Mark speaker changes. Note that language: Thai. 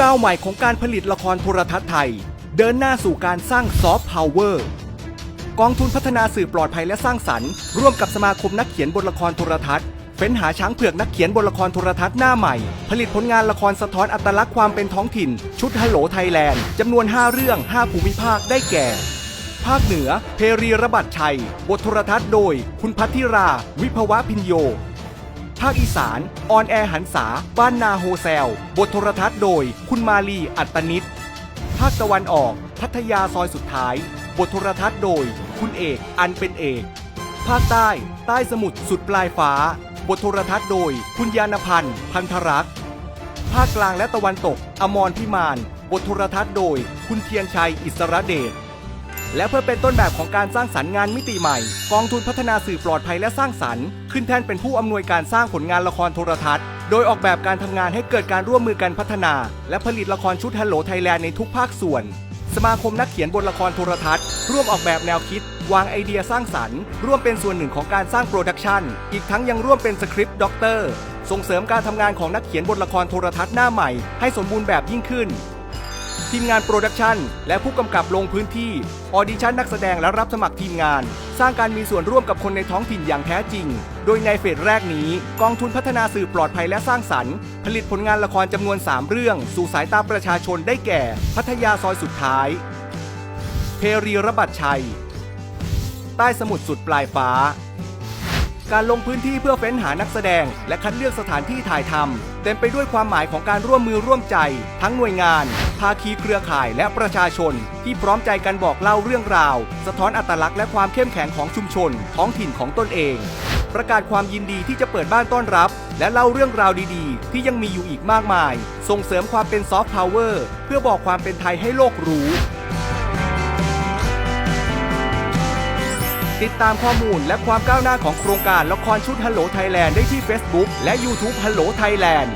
Speaker 1: ก้าวใหม่ของการผลิตละครโทรทัศน์ไทย เดินหน้าสู่การสร้างซอฟต์พาวเวอร์กองทุนพัฒนาสื่อปลอดภัยและสร้างสรรค์ ร่วมกับสมาคมนักเขียนบทละครโทรทัศน์เฟ้นหาช้างเผือกนักเขียนบทละครโทรทัศน์หน้าใหม่ ผลิตผลงานละครสะท้อนอัตลักษณ์ความเป็นท้องถิ่น ชุดฮัลโหลไทยแลนด์จำนวน 5 เรื่อง 5 ภูมิภาคได้แก่ ภาคเหนือ เพรีระบัดชัย บทโทรทัศน์โดย คุณพัทธิรา วิภวะพินโยาคอีสาน ออนแอร์หันษา บ้านนาโฮเซล บทโทรทัศน์โดย คุณมาลีอัตตนิตภาคตะวันออก พัทยาซอยสุดท้าย บทโทรทัศน์โดย คุณเอก อันเป็นเอก ภาคใต้ ใต้สมุทรสุดปลายฟ้า บทโทรทัศน์โดย คุณยานพันธ์ พันธรักษ์ภาคกลางและตะวันตก อมรพิมาน บทโทรทัศน์โดย คุณเทียนชัย อิสระเดช และเพื่อเป็นต้นแบบของการสร้างสรรค์งานมิติใหม่ กองทุนพัฒนาสื่อปลอดภัยและสร้างสรรค์ ขึ้นแท่นเป็นผู้อำนวยการสร้างผลงานละครโทรทัศน์ โดยออกแบบการทำงานให้เกิดการร่วมมือกันพัฒนา และผลิตละครชุดฮัลโหลไทยแลนด์ในทุกภาคส่วน สมาคมนักเขียนบทละครโทรทัศน์ ร่วมออกแบบแนวคิด วางไอเดียสร้างสรรค์ ร่วมเป็นส่วนหนึ่งของการสร้างโปรดักชันอีกทั้งยังร่วมเป็นสคริปต์ด็อกเตอร์ส่งเสริมการทำงานของนักเขียนบทละครโทรทัศน์หน้าใหม่ให้สมบูรณ์แบบยิ่งขึ้น ทีมงานโปรดักชันและผู้กำกับลงพื้นที่ ออดิชั่นนักแสดงและรับสมัครทีมงาน สร้างการมีส่วนร่วมกับคนในท้องถิ่นอย่างแท้จริง โดยในเฟสแรกนี้ กองทุนพัฒนาสื่อปลอดภัยและสร้างสรรค์ ผลิตผลงานละครจำนวน 3 เรื่อง สู่สายตาประชาชนได้แก่ พัทยาซอยสุดท้าย เพรีระบัดชัย ใต้สมุทรสุดปลายฟ้าการลงพื้นที่เพื่อเฟ้นหานักแสดง และคัดเลือกสถานที่ถ่ายทำเต็มไปด้วยความหมายของการร่วมมือร่วมใจ ทั้งหน่วยงาน ภาคีเครือข่ายและประชาชน ที่พร้อมใจกันบอกเล่าเรื่องราว สะท้อนอัตลักษณ์และความเข้มแข็งของชุมชน ท้องถิ่นของตนเอง ประกาศความยินดีที่จะเปิดบ้านต้อนรับ และเล่าเรื่องราวดีๆ ที่ยังมีอยู่อีกมากมาย ส่งเสริมความเป็นซอฟต์พาวเวอร์เพื่อบอกความเป็นไทยให้โลกรู้ติดตามข้อมูลและความก้าวหน้าของโครงการละครชุดฮัลโหลไทยแลนด์ได้ที่ Facebook และ YouTube ฮัลโหลไทยแลนด์